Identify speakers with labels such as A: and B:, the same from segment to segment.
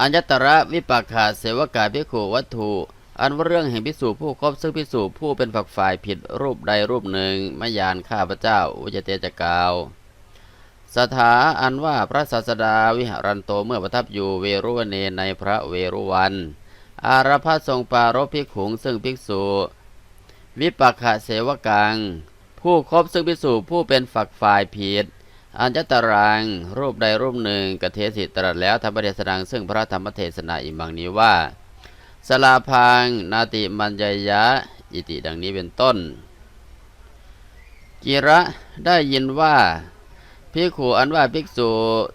A: อัญญตระวิปักขาเสวกาภิกขุวัตถุ อันว่าเรื่องแห่งพิสูจผู้ครบซึ่งพิสูจผู้เป็นฝักฝ่ายผิดรูปใดรูปหนึ่งมายานข้าพเจ้าอุจเตจกาวสถาอันว่าพระศาสดาวิหารันโตเมื่อประทับอยู่เวรุวเนในพระเวรุวัน อารพทรงปรารภภิกขุงซึ่งภิกษุ วิปักขะเสวกัง ผู้ครบซึ่งภิกษุผู้เป็นฝักฝ่ายผิด อัญญตรังรูปใดรูปหนึ่งกเทสิตรัสแล้วธรรมเทศนังซึ่งพระธรรมเทศนาอิมังนี้ว่าสลาพังนาติมัญญยะ อิติดังนี้เป็นต้น กิระได้ยินว่าภิกขุอันว่าภิกษุ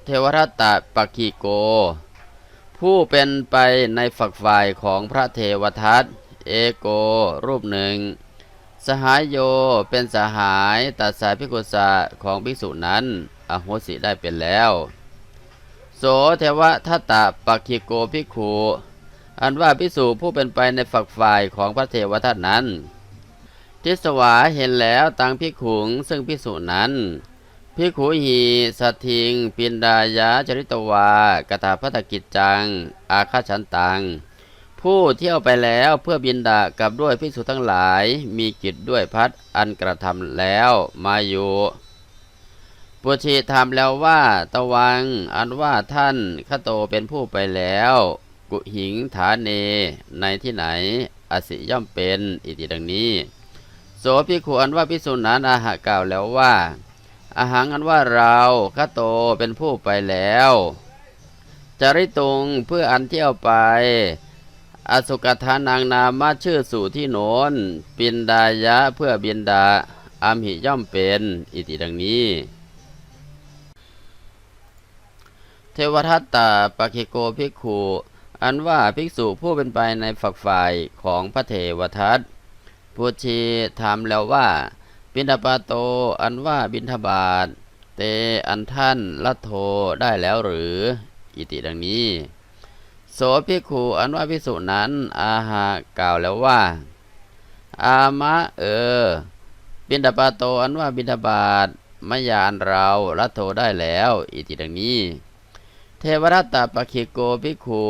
A: เทวทัตตะปักขีโก ผู้เป็นไปในฝักฝ่ายของพระเทวทัตเอโกรูปหนึ่ง สหายโยเป็นสหายตัดสายพิกุสะของภิกษุนั้นอโหสิได้เป็นแล้ว โสเทวทัตตะปักขิโกภิกขุอันว่าภิกษุผู้เป็นไปในฝักฝ่ายของพระเทวทัตนั้น ทิสวาเห็นแล้วตังภิขุงซึ่งภิกษุนั้นภิขุหีสัตถิง ปินดายะจริตวากตาพัตกิจจัง อาคาชันตัง ผู้เที่ยวไปแล้วเพื่อบินดากับด้วยภิกษุทั้งหลาย มีกิจด้วยพัดอันกระทำแล้วมาอยู่ปุชิถามแล้วว่า ตะวัง อันว่าท่านขโตเป็นผู้ไปแล้ว กุหิงฐานเน ในที่ไหน อสิย่อมเป็นอิติดังนี้ โสภิขุอันว่าภิกษุนั้นอาหะกล่าวแล้วว่า อาหังอันว่าเราขโตเป็นผู้ไปแล้ว จริตุงเพื่ออันเที่ยวไป อสุกทานังนามาชื่อสู่ที่โนนปินดายะเพื่อบินดาอามหิย่อมเป็น อิติดังนี้ เทวทัตตาปะคิโกภิกขุอันว่าภิกษุผู้เป็นไปในฝักฝ่ายของพระเทวทัตพุชีถามแล้วว่า บินทบาโตอันว่าบินทบาทเตอันท่านลัทโทได้แล้วหรือ อิติดังนี้ โสภิกขุอันว่าภิกษุนั้น อาหากล่าวแล้วว่า อามะเออ บินทบาโตอันว่าบินทบาทมยานเราลัทโทได้แล้ว อิติดังนี้ เทวรัตตปะคิโกภิกขุ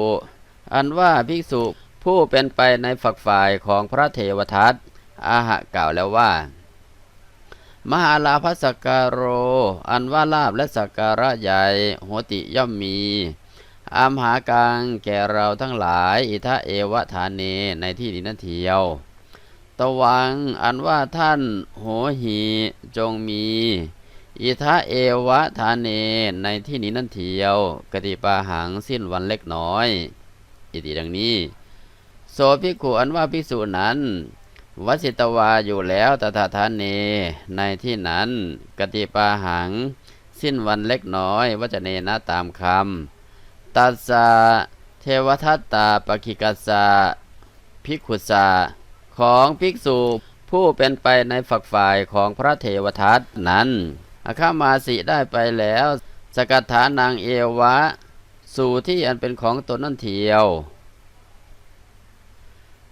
A: อันว่าภิกษุผู้เป็นไปในฝักฝ่ายของพระเทวทัตอาหะกล่าวแล้วว่า มหาลาภสักการโร อันว่าลาบและสักการะใหญ่โหติย่อมมี อามหากังแก่เราทั้งหลาย อิทะเอวะฐานเนในที่นี้นั่นเทียว ตวังอันว่าท่านโหหีจงมี อิทะเอวะฐานเนในที่นี้นั่นเทียว กติปาหังสิ้นวันเล็กน้อย อิติดังนี้ โสภิกขุอันว่าภิกษุนั้นวสิตวาอยู่แล้วตถาทานเนในที่นั้น กติปาหัง สิ้นวันเล็กน้อยวัจเนนะตามคำ ตัสสะเทวทัตตาปกิกัสสะภิกขุสะของภิกษุผู้เป็นไปในฝักฝ่ายของพระเทวทัตนั้นอาคามาสิได้ไปแล้ว สกัดฐานางเอวะ สู่ที่อันเป็นของตนนั่นเทียว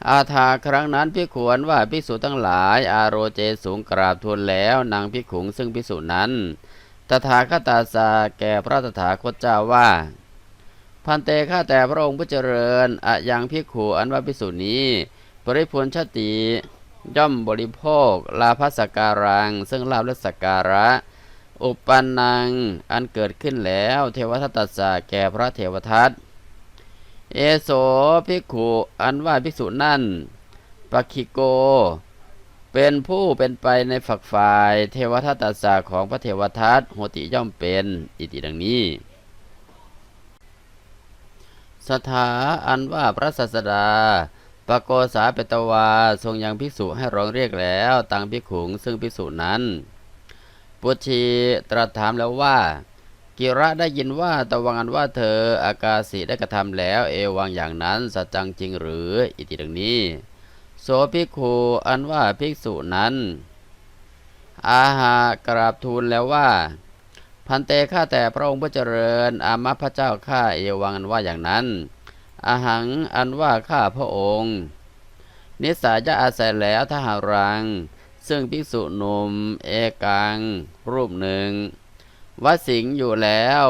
A: อาถาครั้งนั้นพิขวนว่าภิกษุทั้งหลาย อาโรเจสูงกราบทูลแล้วนางพิขุงซึ่งภิกษุนั้น ตถาคตาสาแก่พระตถาคตเจ้าว่า พันเตข้าแต่พระองค์ผู้เจริญอะยังพิกขุอันว่าภิกษุนี้ ปริพุนชติย่อมบริโภค ลาภสกการัง ซึ่งลาภและสกการะ อุปันนัง อันเกิดขึ้นแล้ว เทวทัตตสาแก่พระเทวทัตเอโสภิกขุอันว่าภิกษุนั่นปักขิโก เป็นผู้เป็นไปในฝักฝ่าย เทวทัตตสาของพระเทวทัตโหติย่อมเป็น อิติดังนี้ สถาอันว่าพระศาสดาปโกษาเปตวาทรงยังภิกษุให้ร้องเรียกแล้วตังภิกขุงซึ่งภิกษุนั้น ปุชีตรัสถามแล้วว่า กิระได้ยินว่าตะวังอันว่าเธออากาศิได้กระทำแล้ว เอวังอย่างนั้นสัจจังจริงหรือ อิติดังนี้ โสภิกขุอันว่าภิกษุนั้น อาหากราบทูลแล้วว่า พันเตข้าแต่พระองค์ผู้เจริญ อามาพระเจ้าข้าเอวังอันว่าอย่างนั้นอาหังอันว่าข้าพระองค์ นิสายะอาศัยแล้วทหารัง ซึ่งภิกษุหนุ่มเอกัง รูปหนึ่งวสิงห์อยู่แล้ว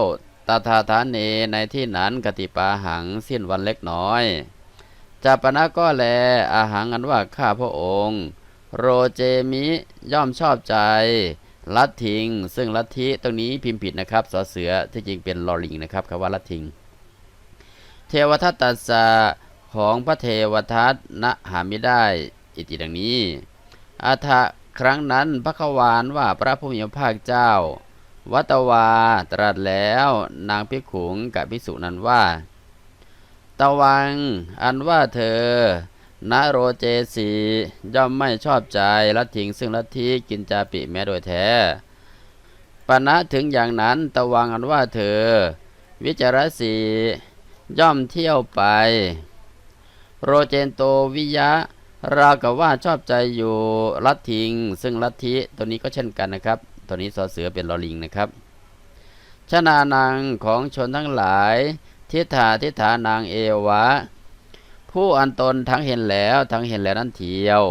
A: ตถาฐานเนในที่นั้นกติปาหังสิ้นวันเล็กน้อยจัปนะก็แลอาหังอันว่าข้าพระองค์ โรเจมิย่อมชอบใจ ลัดทิง ซึ่งลัทธิตรงนี้พิมพ์ผิดนะครับสอเสือที่จริงเป็นลอลิงนะครับคำว่าลัดทิง เทวทัตตัสะของพระเทวทัตนะหาไม่ได้อิติดังนี้อาทะครั้งนั้นพระขวานว่าพระผู้มีพระภาคเจ้า วัตวาตรัสแล้วนางพิขุงกับพิสุนั้นว่าตะวัง อันว่าเธอ นโรเจสีย่อมไม่ชอบใจละทิ้งซึ่งละทีกินจาปิแม้โดยแท้ปณะถึงอย่างนั้นตะวังอันว่าเธอ วิจารสีย่อมเที่ยวไป โรเจนโตวิยะราวกับว่าชอบใจอยู่ลัทธิง ซึ่งลัทธิตัวนี้ก็เช่นกันนะครับ ตัวนี้สอเสือเป็นลอลิงนะครับชนานังของชนทั้งหลาย ทิฏฐาทิฏฐานางเอวะ ผู้อันตนทั้งเห็นแล้วทั้งเห็นแล้วนั่นเทียว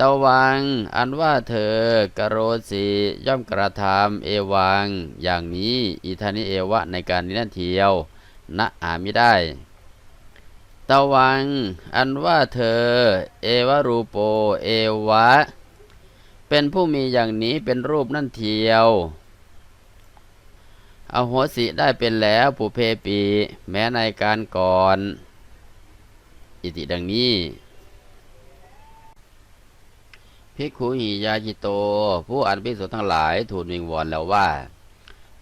A: ตะวัง อันว่าเธอกโรสีย่อมกระทำเอวัง อย่างนี้อีธานิเอวะในการนี้นั่นเทียวณอามิได้ตะวัง อันว่าเธอ เอวรูโปเอวะ เป็นผู้มีอย่างนี้เป็นรูปนั่นเทียวอาหัวสิได้เป็นแล้วปุเพปี แม้ในการก่อน อิติดังนี้ภิกขุหิยาจิโต ผู้อันภิกษุทั้งหลายทูลวิงวอนแล้วว่า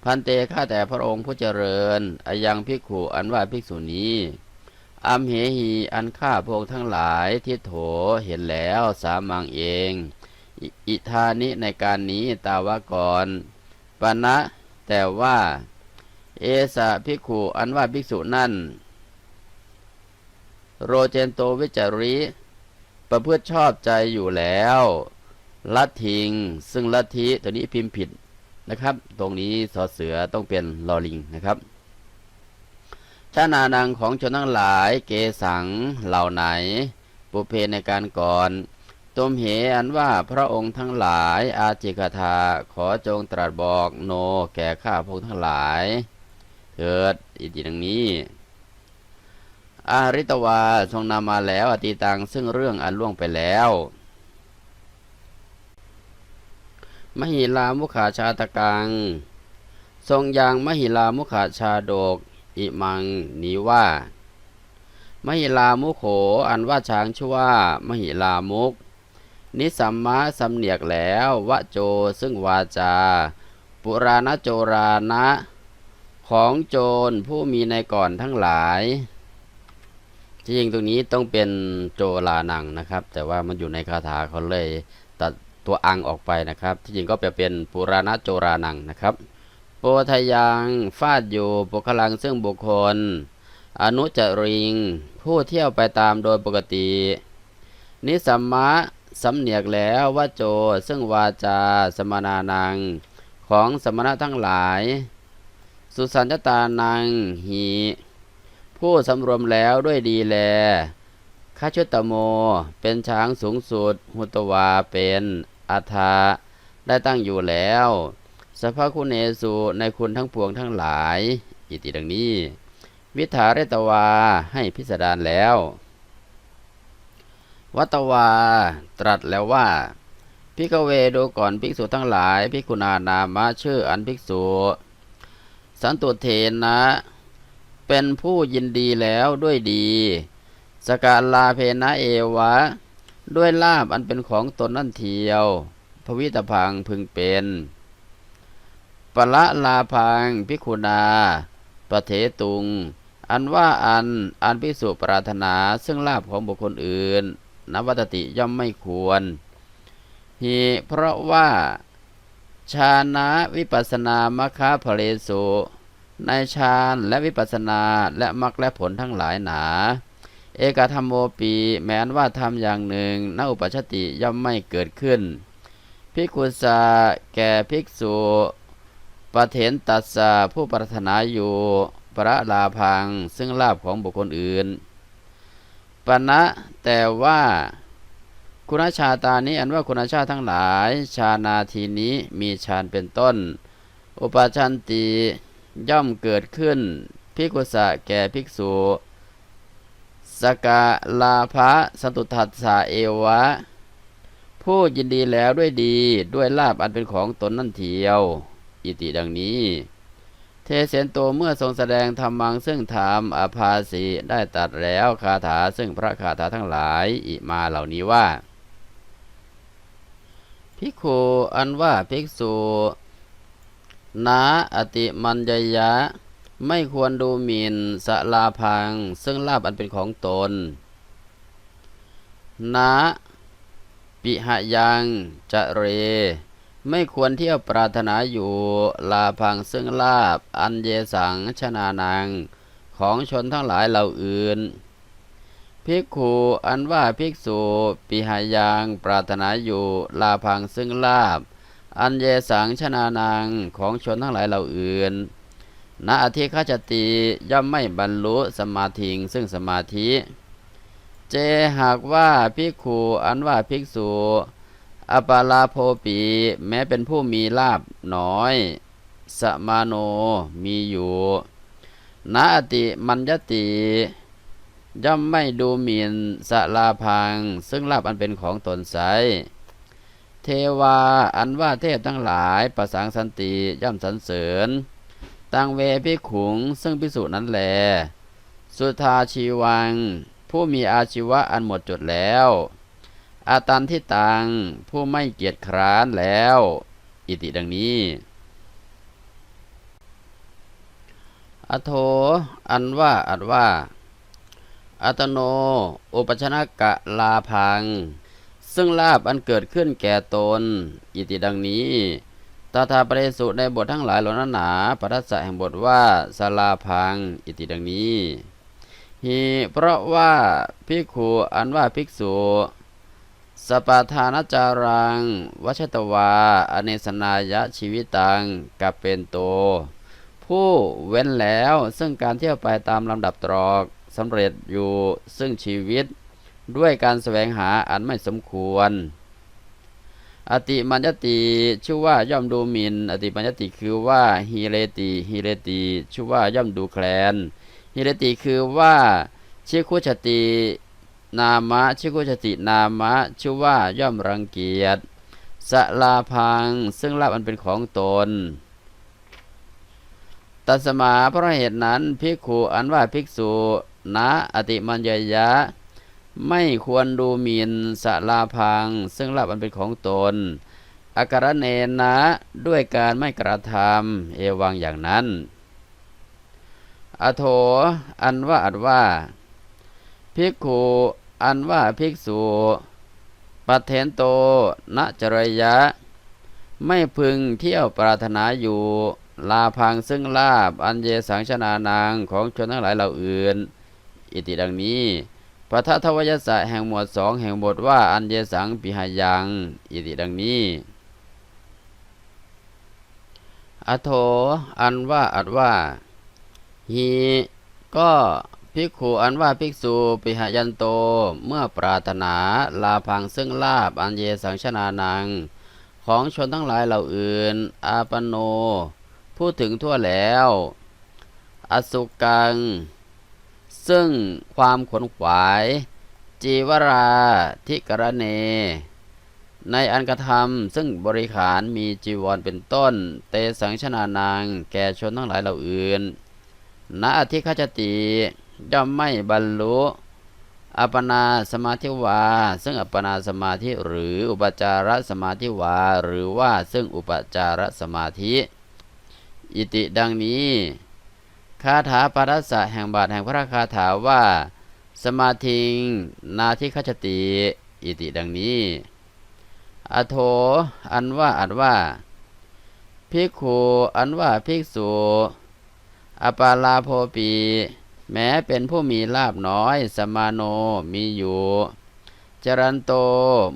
A: พันเตข้าแต่พระองค์ผู้เจริญอายังภิกขุอันว่าภิกษุนี้อัมเหหีอันข้าพวกทั้งหลายที่โถเห็นแล้วสามังเองอิอิธานิในการนี้ตาวะก่อนปณะแต่ว่า เอสะภิกขุอันว่าภิกษุนั่น โรเจนโตวิจาริ ประพฤติชอบใจอยู่แล้วลัทธิง ซึ่งลัทธิตัวนี้พิมพ์ผิดนะครับ ตรงนี้สอเสือต้องเป็นลอลิงนะครับชานานังของชนทั้งหลายเกสังเหล่าไหน ปุเพในการก่อนตมเหอันว่าพระองค์ทั้งหลายอาจิกธาขอจงตรัสบอกโนแก่ข้าพวกทั้งหลาย เถิดอิติดังนี้ อาริตวาทรงนำมาแล้ว อติตังซึ่งเรื่องอันล่วงไปแล้วมหิลามุขาชาตกัง ทรงยังมหิลามุขาชาดก อิมังนี้ว่ามหิลามุโขอันว่าช้างชื่อว่า มหิลามุก นิสัมมาสำเนียกแล้ววะโจซึ่งวาจา ปุราณโจรานะ ของโจรผู้มีในก่อนทั้งหลาย ที่จริงตรงนี้ต้องเป็นโจรานังนะครับ แต่ว่ามันอยู่ในคาถาเขาเลยตัดตัวอังออกไปนะครับ ที่จริงก็แปลเป็นปุราณโจรานังนะครับ โปทยังฟาดอยู่ปุคลังซึ่งบุคคล อนุจริง ผู้เที่ยวไปตามโดยปกติ นิสัมมะสำเนียกแล้วว่าโจซึ่งวาจาสมนานัง ของสมณะทั้งหลาย สุสัญญตานังหี ผู้สำรวมแล้วด้วยดีแลคาชุตโม เป็นช้างสูงสุด หุตวาเป็นอัธาได้ตั้งอยู่แล้ว สภาคุณเนสุในคุณทั้งปวงทั้งหลาย อิติดังนี้ วิถาเรตวาให้พิสดารแล้ว วัตวาตรัสแล้วว่าพิกเวดูก่อนภิกษุทั้งหลายภิกขุนานามะชื่ออันภิกษุ สันตุเทนะ เป็นผู้ยินดีแล้วด้วยดี สกาลาเพนะเอวะ ด้วยลาบอันเป็นของตนนั่นเทียว พวิตพังพึงเป็นปละลาพังพิคุนาประเทตุง อันว่าอันอันพิสุปรารถนาซึ่งลาบของบุคคลอื่นนวัตติย่อมไม่ควรหีเพราะว่าชานะวิปัสนามคาภเลสุ ในฌานและวิปัสนาและมรรคและผลทั้งหลายหนา เอกธรรมโมปีแม้นว่าทำอย่างหนึ่งนอุปชติย่อมไม่เกิดขึ้นพิกุสาแก่ภิกษุปเถนตัสสะผู้ปรารถนาอยู่พระลาพังซึ่งลาบของบุคคลอื่นปณะแต่ว่าคุณชาตานี้อันว่าคุณชาทั้งหลาย ชานาทีนี้มีฌานเป็นต้น อุปชันติ ย่อมเกิดขึ้นพิกุสะแก่ภิกษุ สกาลาภะสตุทัสสะเอวะ ผู้ยินดีแล้วด้วยดีด้วยลาบอันเป็นของตนนั่นเทียว อิติดังนี้ เทเสนโตเมื่อทรงแสดงธรรมังซึ่งธรรมอาภาสีได้ตัดแล้วคาถาซึ่งพระคาถาทั้งหลายอิมาเหล่านี้ว่าภิกขุอันว่าภิกษุ นาอติมันยยะ ไม่ควรดูหมิ่นสลาพัง ซึ่งลาบอันเป็นของตน นาปิหยังจะเร ไม่ควรเที่ยวปรารถนาอยู่ลาพังซึ่งลาบอันเยสังชนานัง ของชนทั้งหลายเหล่าอื่นภิกขุอันว่าภิกษุปิหายังปรารถนาอยู่ลาพังซึ่งลาบ อันเยสังชนานังของชนทั้งหลายเหล่าอื่นณอธิคจติย่อมไม่บรรลุสมาธิงซึ่งสมาธิ เจหากว่าภิกขุอันว่าภิกษุ อปาลาโพปีแม้เป็นผู้มีลาบน้อย สมาโนมีอยู่ณอติมัญญติย่อมไม่ดูหมิ่นสลาพัง ซึ่งลาบอันเป็นของตนไซ เทวาอันว่าเทพทั้งหลายประสังสันติย่อมสรรเสริญ ตังเวพิขุงซึ่งพิสุนั้นแล สุทาชีวัง ผู้มีอาชีวะอันหมดจดแล้ว อาตันที่ตัง ผู้ไม่เกียจคร้านแล้ว อิติดังนี้ อโท อันว่าอันว่า อัตโน อุปชนะกะลาพัง ซึ่งลาบอันเกิดขึ้นแก่ตน อิติดังนี้ตถาปริสุในบททั้งหลายเหล่านั้นหนาปัสสะแห่งบทว่าสลาพัง อิติดังนี้ฮีเพราะว่าภิกขุอันว่าภิกษุสปาทานจารังวัชตวา อเนสนายะชีวิตังกับเป็นโต ผู้เว้นแล้วซึ่งการเที่ยวไปตามลำดับตรอกสำเร็จอยู่ซึ่งชีวิต ด้วยการแสวงหาอันไม่สมควร อติมัญญติชื่อว่าย่อมดูหมินอติมัญญติคือว่าฮิเรติฮิเรติชื่อว่าย่อมดูแคลนฮิเรติคือว่าชิคุชตินามะชิคุชตินามะชื่อว่าย่อมรังเกียจสลาพังซึ่งลาบอันเป็นของตนตัสมาเพราะเหตุนั้นภิกขุอันว่าภิกษุนะอติมัญญยะ ไม่ควรดูหมินสลาพัง ซึ่งลาบอันเป็นของตนอาการเนนะด้วยการไม่กระทำเอวังอย่างนั้น อโถ อันว่าอัดว่า ภิกขุอันว่าภิกษุปัเทนโตณจรยะ ไม่พึงเที่ยวปรารถนาอยู่ลาพังซึ่งลาบอันเยสังชนานางของชนทั้งหลายเหล่าอื่น อิติดังนี้ ปทัทวยสะแห่งหมวดสองแห่งบทว่าอันเยสังปิหายังอิติดังนี้ อโถ อันว่าอัดว่าฮีก็ภิกขุอันว่าภิกษุปิหยันโต เมื่อปรารถนาลาพังซึ่งลาบอันเยสังชนานัง ของชนทั้งหลายเหล่าอื่น อาปโน พูดถึงทั่วแล้ว อสุกัง ซึ่งความขนขวาย จีวราทิกรเน ในอันกระทำซึ่งบริขารมีจีวรเป็นต้น เตสังชนานางแก่ชนทั้งหลายเหล่าอื่นณอธิคจติย่อมไม่บรรลุอัปปนาสมาธิวา ซึ่งอัปปนาสมาธิหรืออุปจารสมาธิวา หรือว่าซึ่งอุปจารสมาธิ อิติดังนี้ คาถาปรัสสะแห่งบาทแห่งพระคาถาว่า สมาธิง นาทิคจติอิติดังนี้ อโถอันว่าอันว่า ภิกขุอันว่าภิกษุอปาลาโพปีแม้เป็นผู้มีลาบน้อย สมาโนมีอยู่จรันโต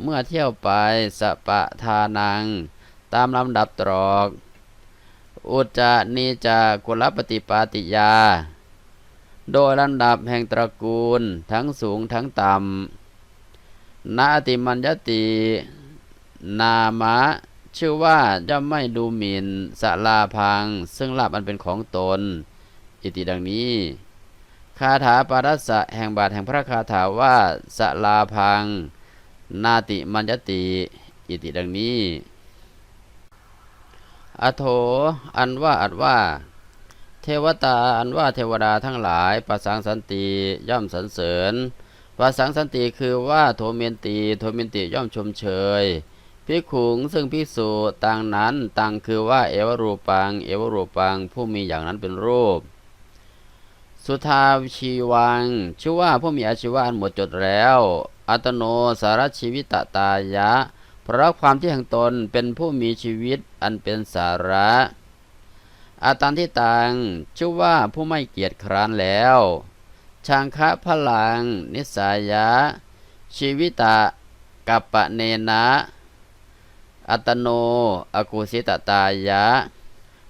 A: เมื่อเที่ยวไปสปะทานัง ตามลำดับตรอก อุจจานีจากุลปฏิปาติยา โดยลำดับแห่งตระกูลทั้งสูงทั้งต่ำนาติมัญญติ นามะ ชื่อว่าย่อมไม่ดูหมิ่นสลาพัง ซึ่งลาบอันเป็นของตน อิติดังนี้คาถาปารัสสะแห่งบาทแห่งพระคาถาว่าสลาพัง นาติมัญญติ อิติดังนี้ อโถ อันว่าอัดว่า เทวตา อันว่าเทวดาทั้งหลายประสังสันติย่อมสรรเสริญประสังสันติคือว่าโทเมนติโทเมนติย่อมชมเชยพิขุงซึ่งพิสูจต่างนั้นต่างคือว่าเอวรูปัง เอวรูปัง ผู้มีอย่างนั้นเป็นรูป สุทาชีวัง ชื่อว่าผู้มีอาชีวะหมดจดแล้ว อัตโนสารชีวิตตายะ เพราะความที่แห่งตนเป็นผู้มีชีวิตอันเป็นสาระ อาตันที่ตังชื่อว่าผู้ไม่เกียจคร้านแล้ว ชังคะพลัง นิสายะ ชีวิตะกัปปะเนนะ อัตโนอกุสิตตายะ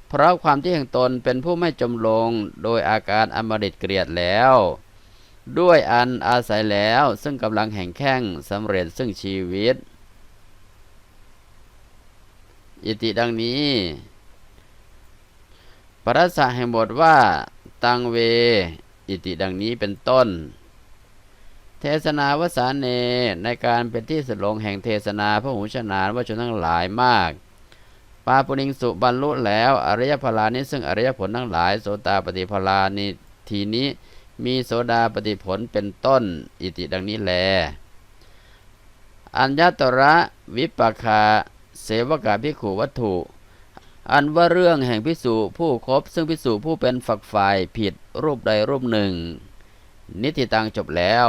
A: เพราะความที่แห่งตนเป็นผู้ไม่จมลงโดยอาการอมฤตเกลียดแล้ว ด้วยอันอาศัยแล้วซึ่งกำลังแห่งแข้งสำเร็จซึ่งชีวิต อิติดังนี้ ปรัสะแห่งบทว่า ตังเว อิติดังนี้เป็นต้น เทศนาวสานเนในการเป็นที่สลงแห่งเทศนาพระหูชนานว่าชนทั้งหลายมากปาปุริงสุบรรลุแล้ว อริยพลานี้ซึ่งอริยผลทั้งหลาย โสตาปฏิพลานี้ทีนี้มีโสดาปฏิผลเป็นต้น อิติดังนี้แล อัญญตระวิปคา เสวกาภิกขุวัตถุ อันว่าเรื่องแห่งพิสูผู้ครบซึ่งพิสูผู้เป็นฝักฝ่ายผิดรูปใดรูปหนึ่ง นิติตังจบแล้ว